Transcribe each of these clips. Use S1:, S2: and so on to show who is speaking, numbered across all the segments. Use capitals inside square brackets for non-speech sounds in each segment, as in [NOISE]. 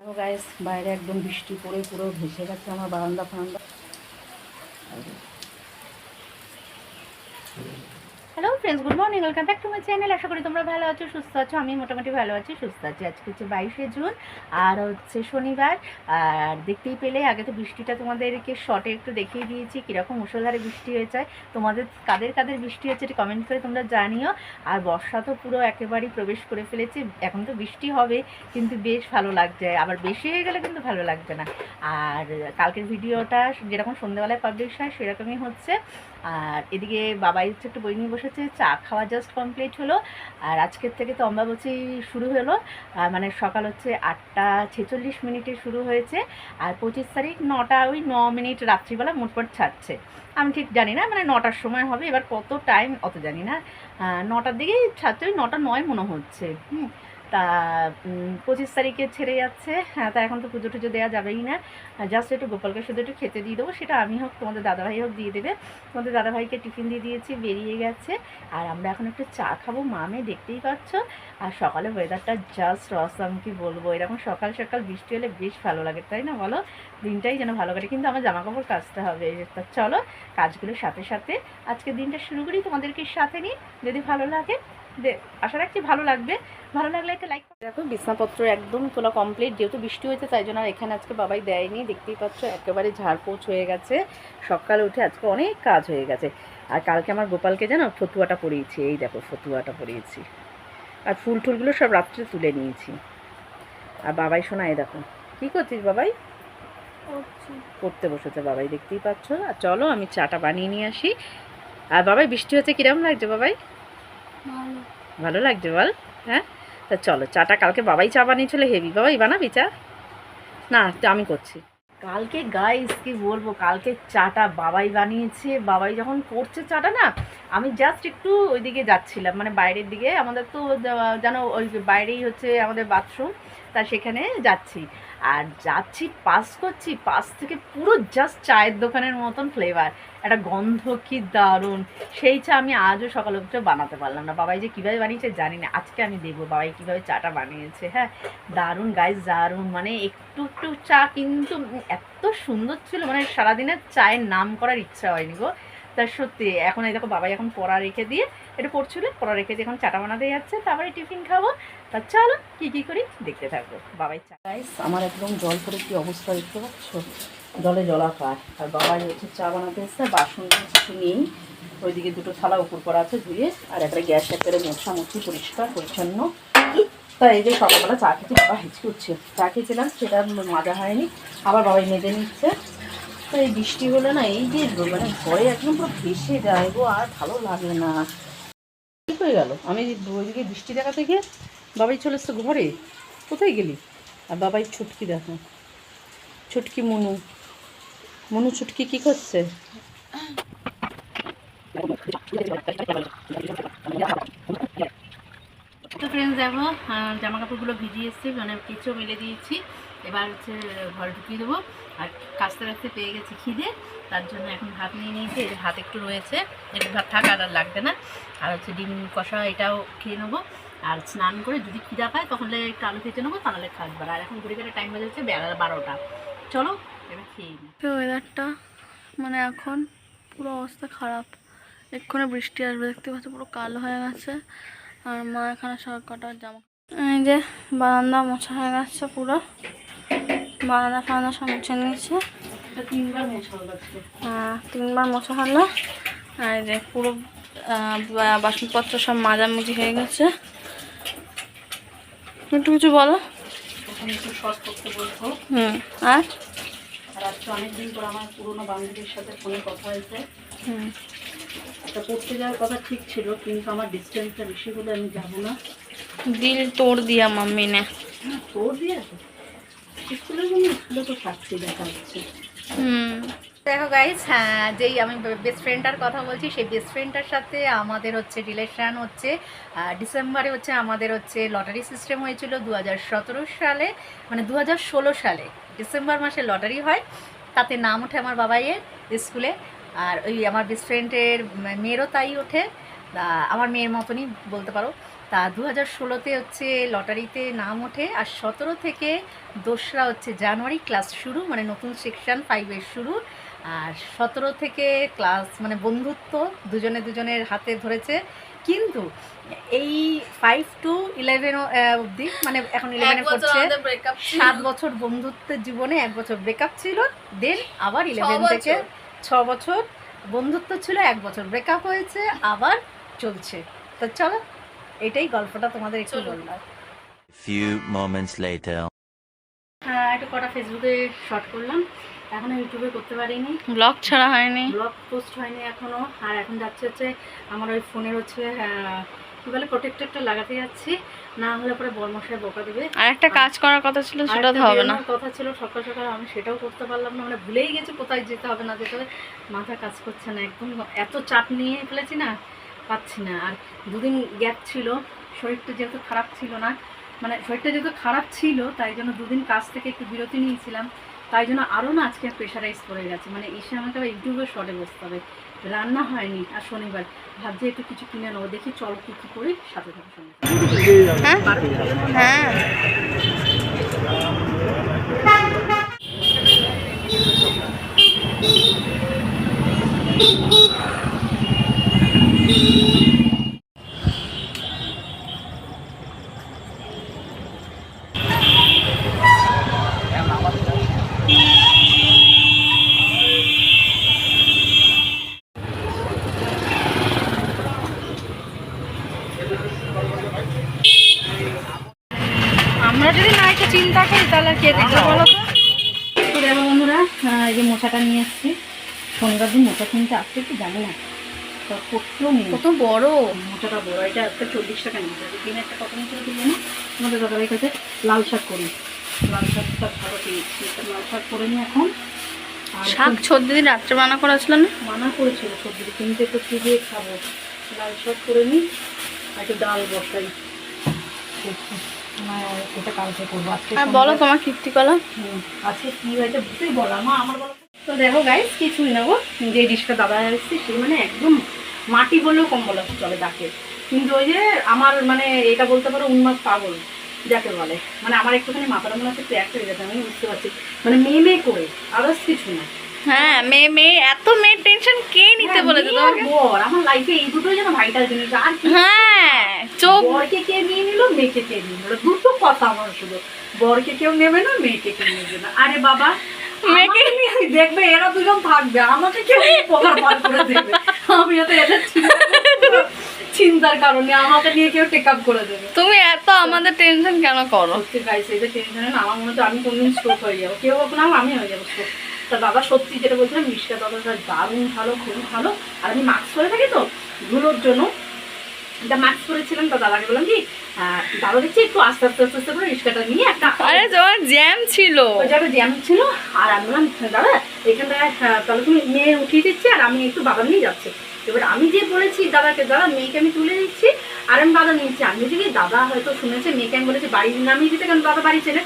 S1: দেখো বাইরে একদম বৃষ্টি পড়ে পুরো ভেসে গেছে আমার বারান্দা ফারান্দা। Hello friends good morning welcome back to my channel আশা করি তোমরা ভালো আছো, সুস্থ আছো। আমি মোটামুটি ভালো আছি, সুস্থ আছি। আজকে হচ্ছে বাইশে জুন, আর হচ্ছে শনিবার। আর দেখতেই পেলে, আগে তো বৃষ্টিটা তোমাদেরকে শর্টে একটু দেখিয়ে দিয়েছি, কীরকম মুসলধারে বৃষ্টি হয়েছে। তোমাদের কাদের কাদের বৃষ্টি হচ্ছে এটা কমেন্ট করে তোমরা জানিও। আর বর্ষা তো পুরো একেবারেই প্রবেশ করে ফেলেছে। এখন তো বৃষ্টি হবে, কিন্তু বেশ ভালো লাগছে। আবার বেশি হয়ে গেলে কিন্তু ভালো লাগবে না। আর কালকের ভিডিওটা যেরকম সন্ধ্যেবেলায় পাবলিশ হয়, সেরকমই হচ্ছে। আর এদিকে বাবাই হচ্ছে একটু বই নিয়ে বসেছে, চা খাওয়া জাস্ট কমপ্লিট হলো। আর আজকের থেকে তো অম্বাবচি শুরু হলো মানে সকাল হচ্ছে আটটা ছেচল্লিশ মিনিটে শুরু হয়েছে, আর পঁচিশ তারিখ নটা ওই ন মিনিট রাত্রিবেলা মোটপট ছাড়ছে। আমি ঠিক জানি না মানে নটার সময় হবে, এবার কত টাইম অত জানি না। নটার দিকেই ছাড়ছে, ওই নটা নয় মনে হচ্ছে। হুম তা পঁচিশ তারিখে ছেড়ে যাচ্ছে। হ্যাঁ তা এখন তো পুজো টুজো দেওয়া যাবেই না। জাস্ট একটু গোপালকে শুধু একটু খেতে দিয়ে দেবো। সেটা আমি হোক, তোমাদের দাদাভাই হোক দিয়ে দেবে। তোমাদের দাদাভাইকে টিফিন দিয়ে দিয়েছি, বেরিয়ে গেছে। আর আমরা এখন একটু চা খাব। মামে দেখতেই পাচ্ছ। আর সকালে ওয়েদারটা জাস্ট রসম কি বলব? এরকম সকাল সকাল বৃষ্টি হলে বেশ ভালো লাগে, তাই না বলো? দিনটাই যেন ভালো কাটে। কিন্তু আমার জামা কাপড় কাচতে হবে। তা চলো, কাজগুলোর সাথে সাথে আজকে দিনটা শুরু করি। তোমাদেরকে সাথে নিই, যদি ভালো লাগে। আশা রাখছি ভালো লাগবে। ভালো লাগলে একটা লাইক দেখো বিছনাপত্র একদম তোলা কমপ্লিট যেহেতু বৃষ্টি হয়েছে তাই জন্য আর এখানে আজকে বাবাই দেয়নি। দেখতেই পাচ্ছ একেবারে ঝাড়পোছ হয়ে গেছে। সকালে উঠে আজকে অনেক কাজ হয়ে গেছে। আর কালকে আমার গোপালকে জানো ফতুয়াটা পরিয়েছি। এই দেখো ফতুয়াটা পরিয়েছি। আর ফুল টুলগুলো সব রাত্রে তুলে নিয়েছি। আর বাবাই শোনা এই দেখো কী করছিস বাবাই? পড়তে বসেছে বাবাই দেখতেই পাচ্ছ। আর চলো আমি চাটা বানিয়ে নিয়ে আসি। আর বাবাই বৃষ্টি হচ্ছে কীরকম লাগছে বাবাই? ভালো লাগছে বল হ্যাঁ? তা চলো, চাটা কালকে বাবাই চা বানিয়েছিল, হেভি। বাবাই, বানাবি চা? না, আমি করছি। কালকে গাইস কি বলব? কালকে চাটা বাবাই বানিয়েছে। বাবাই যখন করছে চাটা না আমি জাস্ট একটু ওইদিকে যাচ্ছিলাম মানে বাইরের দিকে। আমাদের তো যা- জানো, ওই বাইরেই হচ্ছে আমাদের বাথরুম তা সেখানে যাচ্ছি। আর যাচ্ছি পাস করছি পাস থেকে পুরো জাস্ট চায়ের দোকানের মতন ফ্লেভার একটা গন্ধ কি দারুণ! সেই চা আমি আজও সকাল উঠে বানাতে পারলাম না। বাবাই যে কীভাবে বানিয়েছে জানি না। আজকে আমি দেখব বাবাই কীভাবে চাটা বানিয়েছে হ্যাঁ? দারুণ গাইস দারুণ। মানে একটু একটু চা কিন্তু এত সুন্দর ছিল। মানে সারাদিনের চায়ের নাম করার ইচ্ছা হয়নি গো। তা সত্যি, এখন এই দেখো বাবাই এখন পড়া রেখে দিয়ে, এটা পড়ছিল, পড়া রেখে দিয়ে এখন চাটা বানাতে যাচ্ছে তারপরে টিফিন খাব। তা চলো, কি কি করি দেখতে থাকব। বাবাই চা। আমার একদম জল করে কি অবস্থা দেখতে পাচ্ছ? জলে জলাকার। আর বাবাই হচ্ছে চা বানাতে এসছে বাসন কিছু নেই। ওইদিকে দুটো থালা উপর করা আছে ধুয়ে, আর একটা গ্যাস একেবারে মোছামুছি, পরিষ্কার, পরিচ্ছন্ন। তা এই যে সকালবেলা চা খেতে বাবা হিচকি উঠছে। চা খেয়েছিলাম, সেটা মাজা হয়নি। আবার বাবাই মেজে নিচ্ছে। তো এই বৃষ্টি হলে না, এই যে মানে ঘরে একদম পুরো ভেসে যায় গো, আর ভালো লাগে না। ঠিক হয়ে গেল। আমি ওইদিকে বৃষ্টি দেখাতে গিয়ে বাবাই চলে এসছে ঘরে। কোথায় গেলি? আর বাবাই ছুটকি দেখো। ছুটকি মনু। মনু ছুটকি কি করছে? [LAUGHS] তো ফ্রেন্ডস দেখো জামা কাপড়গুলো ভিজিয়ে এসেছি মানে কেঁচো মেলে দিয়েছি। এবার হচ্ছে ঘরে ঢুকিয়ে দেবো। আর কাস্তে কাস্তে পেয়ে গেছি খিদে, তার জন্য এখন ভাত নিয়ে নিয়েছি, এই ভাত একটু রয়েছে, একটু ভাত থাক, আর লাগবে না। আর হচ্ছে ডিম কষা, এটাও খেয়ে নেব। আর স্নান করে যদি খিদা পায়, তখন একটু আলু খেতে নেব, তাহলে খাসবার আর এখন ঘুরে ঘুরে টাইম বাজে হচ্ছে বেলা বারোটা। চলো, এবার খেয়ে নিই
S2: ওয়েদারটা মানে এখন পুরো অবস্থা খারাপ। এক্ষুনি বৃষ্টি আসবে, দেখতে পাচ্ছি পুরো কালো হয়ে গেছে। আর মা এখানে সব কটা জামা এই যে বারান্দা মোছা হয়ে গেছে পুরো। বারান্দা ফারান্দা সব মুছে নিয়েছে।
S1: তিনবার মোছা লাগছে
S2: আহ, তিনবার মোছা হলো। আর এই যে পুরো বাসনপত্র সব মাজামুজি হয়ে গেছে। একটু কিছু বলো। হুম আর?
S1: আর আজকে অনেকদিন পর আমার পুরোনো বান্ধবীর সাথে ফোনে কথা হয়েছে।
S2: হুম।
S1: একটা পড়তে যাওয়ার কথা ঠিক ছিল কিন্তু আমার ডিস্টেন্সটা বেশি বলে আমি যাব না।
S2: দিল তোড় দিয়া মাম্মি নে।
S1: তোর দিয়ে আছে স্কুলের জন্য স্কুলে তো থাকছে দেখা যাচ্ছে
S2: হুম।
S1: দেখো গাইস হ্যাঁ যেই আমি বেস্ট ফ্রেন্ডটার কথা বলছি সেই বেস্ট ফ্রেন্ডটার সাথে আমাদের হচ্ছে রিলেশন হচ্ছে ডিসেম্বরে হচ্ছে আমাদের হচ্ছে লটারি সিস্টেম হয়েছিল দু হাজার সতেরো সালে মানে দু হাজার ষোলো সালে। ডিসেম্বর মাসে লটারি হয় তাতে নাম ওঠে আমার বাবাইয়ের স্কুলে। আর ওই আমার বেস্ট ফ্রেন্ডের মেয়েরও তাই ওঠে। আমার মেয়ের মতনই বলতে পারো। তা দু হাজার ষোলোতে হচ্ছে লটারিতে নাম ওঠে আর সতেরো থেকে দোসরা হচ্ছে জানুয়ারি ক্লাস শুরু মানে নতুন সেকশন ফাইভের শুরু। আর সতেরো থেকে ক্লাস মানে বন্ধুত্ব দুজনে দুজনের হাতে ধরেছে। কিন্তু এই ফাইভ টু ইলেভেন অবধি মানে এখন ইলেভেনে পড়ছে সাত বছর বন্ধুত্বের জীবনে এক বছর ব্রেকআপ ছিল দেন আবার ইলেভেন থেকে ছ বছর বন্ধুত্ব ছিল এক বছর ব্রেকআপ হয়েছে আবার চলছে। তো চলো এটাই গল্পটা তোমাদের একটু বললাম।
S3: Few moments later.
S1: হ্যাঁ একটু কটা ফেসবুকে শর্ট করলাম। এখনও ইউটিউবে করতে পারিনি।
S2: ব্লগ ছাড়া হয়নি।
S1: ব্লগ পোস্ট হয়নি এখনও। আর এখন যাচ্ছে হচ্ছে আমার ওই ফোনের হচ্ছে আহ, কি বলে প্রোটেক্টরটা লাগাতে যাচ্ছি না হলে পরে বর্মশাই বোকা দেবে।
S2: আর একটা কাজ করার কথা ছিল সেটা তো হবে না।
S1: কথা ছিল সকাল সকাল আমি সেটাও করতে পারলাম না মানে ভুলেই গেছি কোথায় যেতে হবে না যেতে হবে। মাথা কাজ করছে না একদম এত চাপ নিয়ে ফেলেছি না পাচ্ছি না। আর দুদিন গ্যাপ ছিল শরীরটা যেহেতু খারাপ ছিল না মানে শরীরটা যেহেতু খারাপ ছিল তাই জন্য দুদিন কাজ থেকে একটু বিরতি নিয়েছিলাম। তাই জন্য আরও না আজকে প্রেশারাইজ করে গেছে মানে এসে আমাকে ইউটিউবে শর্টে বসতে হবে। রান্না হয়নি আর শনিবার। ভাবছি একটু কিছু কিনে নেব। দেখি চল কি কি করি, সাথে সাথে
S2: হ্যাঁ? হ্যাঁ আমরা যদি না একটু চিন্তা করি তাহলে আর কে দেখবে বলো তো?
S1: তো দেখো বন্ধুরা এই যে নিয়ে এসেছি। শনিবার দিন কিনতে আসতে জানি না।
S2: কত বড়?
S1: বড় এটা একটা চল্লিশ টাকা দিনে একটা কত নিয়ে করে দিলে না আমাদের দাদাভাই কাছে লাল শাক করি। লাল শাকটা ভালো পেয়েছি লাল শাক করে নিই এখন।
S2: শাক দিদি রাত্রে বানা করেছিল না?
S1: মানা করেছিল সবজি কিনতে তো কি দিয়ে খাব। লাল শাক করে নিই আর একটু ডাল বসাই। দেখি কালকে করব আজকে
S2: বলো তোমার কীর্তিকলা
S1: হুম, আজকে কি হয়েছে তুই বল মা আমার বলো। তো দেখো গাইস কিছুই না যে ডিশটা দাদা এসেছে সে মানে একদম মাটি বললেও কম বলা চলে ডাকে কিন্তু ওই যে আমার মানে এটা বলতে পারো উন্মাদ পাগল যাকে বলে। মানে আমার একটুখানি মাথাটা মনে হচ্ছে ক্র্যাক হয়ে গেছে আমি বুঝতে পারছি। মানে মেয়ে মেয়ে করে আদার্স কিছু না।
S2: হ্যাঁ মেয়ে মেয়ে এত মেয়ের টেনশন কে নিতে
S1: হ্যাঁ,
S2: বলেছে
S1: মেয়ে বর আমার লাইফে এই দুটোই যেন ভাইটাল জিনিস আর
S2: হ্যাঁ চোখ
S1: বরকে কে নিয়ে নিল মেয়েকে কে নিয়ে নিল? দুটো কথা আমার শুধু। বরকে কেউ নেবে না মেয়েকে কেউ নেবে না। আরে বাবা
S2: মেয়েকে-
S1: নিয়ে দেখবে এরা দুজন থাকবে। আমাকে কেউ নিয়ে পার করে দেবে? আমি তো এদের চিন্তার কারণে আমাকে নিয়ে কেউ টেক আপ করে দেবে।
S2: তুমি এত আমাদের টেনশন কেন করো?
S1: সত্যি গাইস এই টেনশনে না আমার মনে হচ্ছে আমি কোনদিন স্ট্রোক হয়ে যাব। কেউ হোক না আমি হয়ে যাব স্ট্রোক তা দাদা সত্যি যেটা বলছিলাম মিষ্টা দাদাটা দারুণ ভালো খুবই ভালো। আর আমি মাস্ক পরে থাকি তো ধুলোর জন্য। এটা মাস্ক পরেছিলাম তো দাদাকে বললাম কি দাদা দেখছি একটু আস্তে আস্তে আস্তে আস্তে করে রিক্সাটা নিয়ে একটা
S2: আরে তোমার জ্যাম ছিল।
S1: জ্যাম ছিল। আর আমি বললাম দাদা এখানটায় আহ, তাহলে তুমি মেয়ে উঠিয়ে দিচ্ছি আর আমি একটু বাবা নিয়ে যাচ্ছি। এবার আমি যে বলেছি দাদাকে দাদা মেয়েকে আমি তুলে দিচ্ছি আর আমি দাদা নিচ্ছি। আমি যদি দাদা হয়তো শুনেছে মেয়েকে আমি বলেছি বাড়ি নামিয়ে দিতে কারণ দাদা বাড়ি ছেলে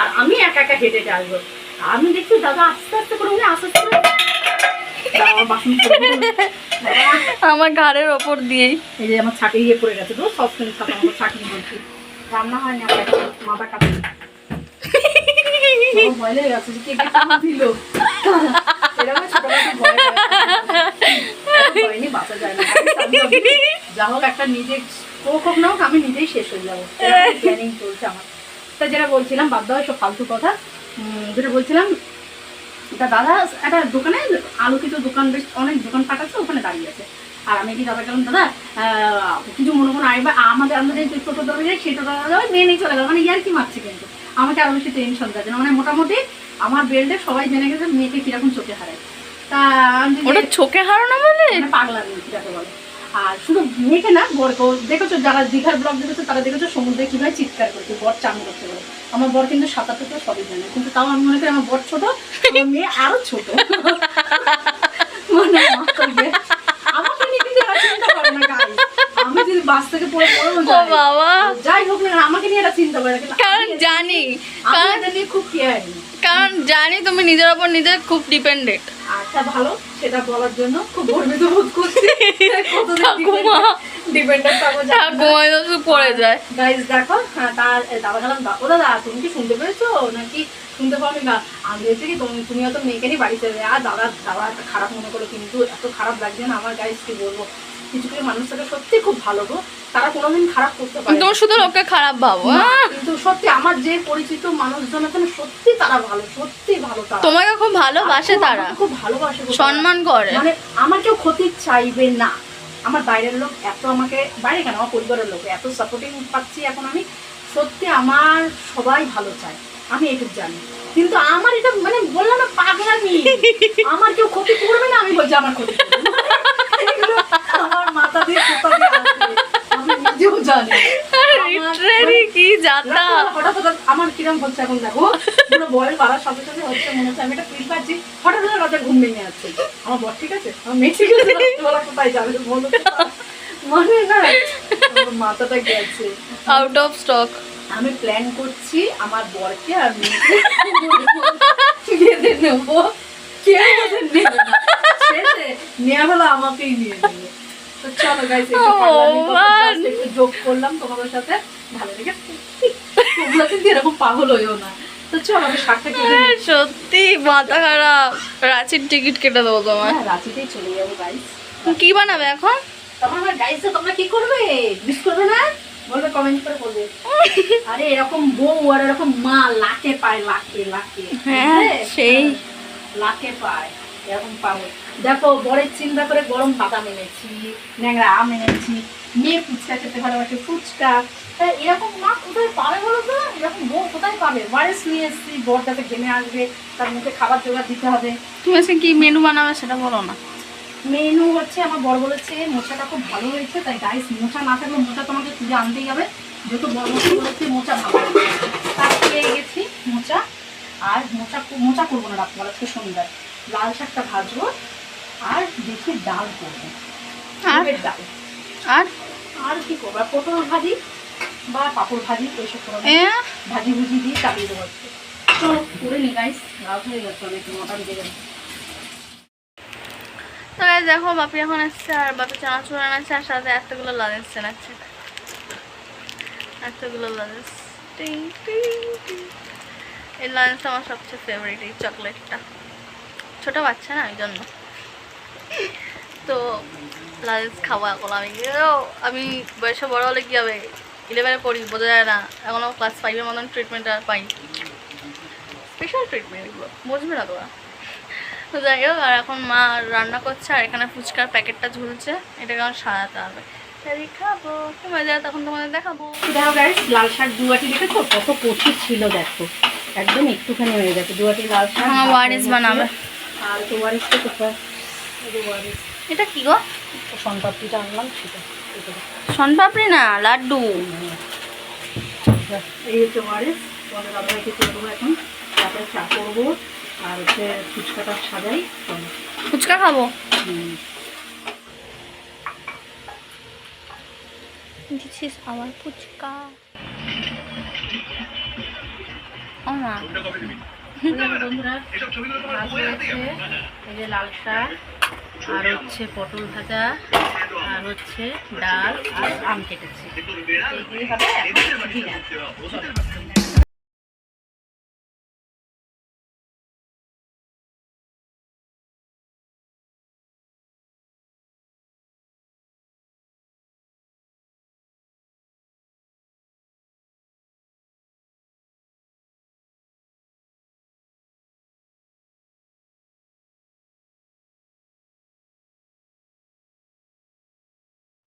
S1: আর আমি একা একা হেঁটে হেঁটে আসব। আমি দেখছি দাদা আস্তে আস্তে করে উনি আস্তে আস্তে করে আমার।
S2: ঘাড়ের ওপর দিয়েই।
S1: এই যে আমার ছাকে ইয়ে পড়ে গেছে তো সব সময় ছাকা আমার ছাকি বলছি। রান্না হয়নি আমার মাথা কাটে আমার ভয় লেগে গেছে কে কে দিল। এরকম ছোটখাটো ভয় ভয় বাঁচা যায় না। আমি যা হোক একটা নিজে হোক হোক না হোক আমি নিজেই শেষ হয়ে যাব। প্ল্যানিং চলছে আমার। তা যেটা বলছিলাম বাদ দাও সব ফালতু কথা। যেটা বলছিলাম তা দাদা একটা দোকানে আলোকিত দোকান বেশ অনেক দোকান পাঠাচ্ছে ওখানে দাঁড়িয়ে আছে। আর আমি কি দাদা গেলাম দাদা কিছু মনে মনে আইবা আমাদের আমরা যে টোটো ধরে যাই সেই টোটো যাওয়াই মেয়ে নিয়ে চলে গেল। মানে ইয়ার কি মারছে কিন্তু। আমাকে আরও বেশি টেনশন দেয় মানে মোটামুটি আমার বেল্টে সবাই জেনে গেছে মেয়েকে কীরকম চোখে হারায়। তা
S2: ওটা চোখে হারানো বলে
S1: মানে পাগলা মেয়ে যাকে বলে। আর শুধু মেয়েকে না বরকেও দেখেছ যারা দীঘার ব্লগ দেখেছ তারা দেখেছ সমুদ্রে কীভাবে চিৎকার করছে বর চান করছে বলে। আমার বর কিন্তু সাঁতার থেকে সবই জানে কিন্তু তাও আমি মনে করি আমার বর ছোট আমার মেয়ে আরও ছোট। [LAUGHS] মনে আমাকে নিয়ে- আমাকে নিয়ে কিন্তু চিন্তা করে না। আমি যদি বাস থেকে পড়ে পড়েও
S2: ও বাবা।
S1: যাই হোক না আমাকে নিয়ে এটা চিন্তা করে
S2: কারণ জানি কারণ
S1: নিয়ে খুব কেয়ারি
S2: কারণ জানি তুমি নিজের ওপর নিজে খুব ডিপেন্ডেন্ট
S1: আচ্ছা ভালো সেটা বলার জন্য খুব গর্বিত বোধ করছি। [LAUGHS]
S2: ঠাকুমা।
S1: ডিপেন্ডেন্ট থাকব
S2: তো পড়ে যায়।
S1: গাইজ দেখো হ্যাঁ, তার দাদা গেলাম। ও দাদা তুমি কি শুনতে পেরেছ? নাকি শুনতে পাওনি? না আমি কি তুমি তুমি হয়তো মেয়েকে নিয়ে বাড়ি চলে আর দাদা দাদা খারাপ মনে করো কিন্তু এত খারাপ লাগছে না আমার গাইজ কি বলব? কিছু কিছু মানুষ থাকে সত্যি খুব ভালো গো। তারা কোনোদিন খারাপ করতে পারে। না।
S2: শুধু লোককে খারাপ ভাবো হ্যাঁ?
S1: কিন্তু সত্যি আমার যে পরিচিত মানুষজন আছেন সত্যি তারা ভালো সত্যি ভালো তারা।
S2: তোমাকে খুব ভালোবাসে তারা।
S1: খুব ভালোবাসে
S2: সম্মান করে।
S1: মানে আমার কেউ ক্ষতি চাইবে না। আমার বাইরের লোক এত আমাকে বাইরে কেন? আমার পরিবারের লোক। এত সাপোর্টিং পাচ্ছি এখন আমি। সত্যি আমার সবাই ভালো চায়। আমি এটুকু জানি। কিন্তু আমার এটা মানে বললাম না পাগলামি। [LAUGHS] আমার কেউ ক্ষতি করবে না আমি বলছি আমার ক্ষতি আমার মাথা দিয়ে কোথা দিয়ে আমি নিজেও জানি। আমার-
S2: কি যাতা?
S1: হঠাৎ হঠাৎ আমার কিরম হচ্ছে এখন দেখো পুরো বয়স বাড়ার সাথে সাথে হচ্ছে মনে হচ্ছে আমি একটা ফিল পাচ্ছি। হঠাৎ হঠাৎ রাতে ঘুম ভেঙে যাচ্ছে। আমার বর ঠিক আছে আমার মেয়ে ঠিক আছে রাত্রিবেলা কোথায় যাবে বলো? তো? মানে মাথাটা গেছে।
S2: আউট অফ স্টক
S1: আমি প্ল্যান করছি আমার বরকে আর মেয়েকে বেঁধে নেব। কেউ ওদের নেবে না। শেষে নেওয়া হলো আমাকেই নিয়ে নেবে। তো চলো গাইস একটু পাগলামি করতে
S2: ভগবান।
S1: just একটু যোগ করলাম তোমাদের সাথে। ভালো লেগেছে? তোমরা কিন্তু এরকম পাগল হইও না। তো চলো আমি শাকটা কেটে
S2: সত্যি মাথা খারাপ। রাঁচির টিকিট কেটে দেবো তোমার
S1: হ্যাঁ রাঁচিতেই চলে যাব গাইস
S2: কি বানাবে এখন?
S1: তখন আমার গাইস তোমরা কি করবে? মিস করবে না? বলবে কমেন্ট করে বলবে। [LAUGHS] আরে এরকম বউ আর এরকম মা পায় লাখে
S2: হ্যাঁ? সেই।
S1: লাখে পায়। এরকম পাবো দেখো বরের চিন্তা করে গরম বাদাম এনেছি ন্যাংরা আম এনেছি মেয়ে ফুচকা খেতে ভালোবাসে ফুচকা। তা এরকম মা কোথায় পাবে বলো তো? এরকম বউ কোথায় পাবে? ওয়ারেস নিয়ে এসছি বর যাতে ঘেমে আসবে তার মুখে খাবার জোগাড় দিতে হবে।
S2: তুমি আজকে কি মেনু বানাবে সেটা বলো না।
S1: মেনু হচ্ছে আমার বড় বলেছে মোচাটা খুব ভালো হয়েছে তাই গাইস মোচা না থাকলে মোচা তোমাকে খুঁজে আনতেই হবে। যেহেতু বড় বড় বলেছে মোচা ভালো তার পেয়ে গেছি মোচা। আর মোচা মোচা করব না রাত্রিবেলা আজকে শনিবার। লাল শাকটা ভাজবো আর দেখি ডাল করব।
S2: আর?
S1: ডাল।
S2: আর?
S1: আর কি করব? পটল ভাজি বা পাপড় ভাজি এইসব করব। ভাজি ভুজি দিয়ে চালিয়ে দেবো। তো করে নি গাইস রাত হয়ে যাচ্ছে অনেক নটা বেজে গেছে।
S2: তো দেখো বাপি এখন এসছে আর বাপি চানাচুর আনাচ্ছে আর সাথে এতগুলো লাদেশ চেনাচ্ছে। এতগুলো লাদেশ। এই লাদেশটা আমার সবচেয়ে ফেভারিট এই চকলেটটা। ছোট বাচ্চা না ওই জন্য। তো লাদেশ খাব এখন আমি আমি বয়সে বড় হলে কী হবে? ইলেভেনে পড়ি বোঝা যায় না। এখনও ক্লাস ফাইভের মতন ট্রিটমেন্ট আর পাই। স্পেশাল ট্রিটমেন্ট এগুলো বুঝবে না তোরা? তো যাই হোক আর এখন মা রান্না করছে আর এখানে ফুচকার প্যাকেটটা ঝুলছে। এটাকে আমার সাজাতে হবে। খাব কি মজা তখন তোমাদের দেখাবো।
S1: দেখো গাইস লাল শাক দুয়াটি দেখেছ? কত কচি ছিল দেখো। একদম একটুখানি হয়ে গেছে দুয়াটি লাল শাক
S2: আমার ওয়ারিস বানাবে।
S1: আর তো ওয়ারিস তো কোথায়? ওয়ারিস
S2: এটা কি গো?
S1: সনপাপড়িটা আনলাম সেটা
S2: সনপাপড়ি না লাড্ডু।
S1: এই হচ্ছে ওয়ারিস তোমাদের দাদাভাইকে করে দেবো এখন। তারপরে চা করব। আর হচ্ছে ফুচকাটা সাজাই।
S2: ফুচকা খাব। This is our fuchka. ও মা।
S1: বন্ধুরা মাছ হয়েছে। এই যে লাল শাক আর হচ্ছে পটল ভাজা আর হচ্ছে ডাল আর আম কেটেছে। এইগুলি হবে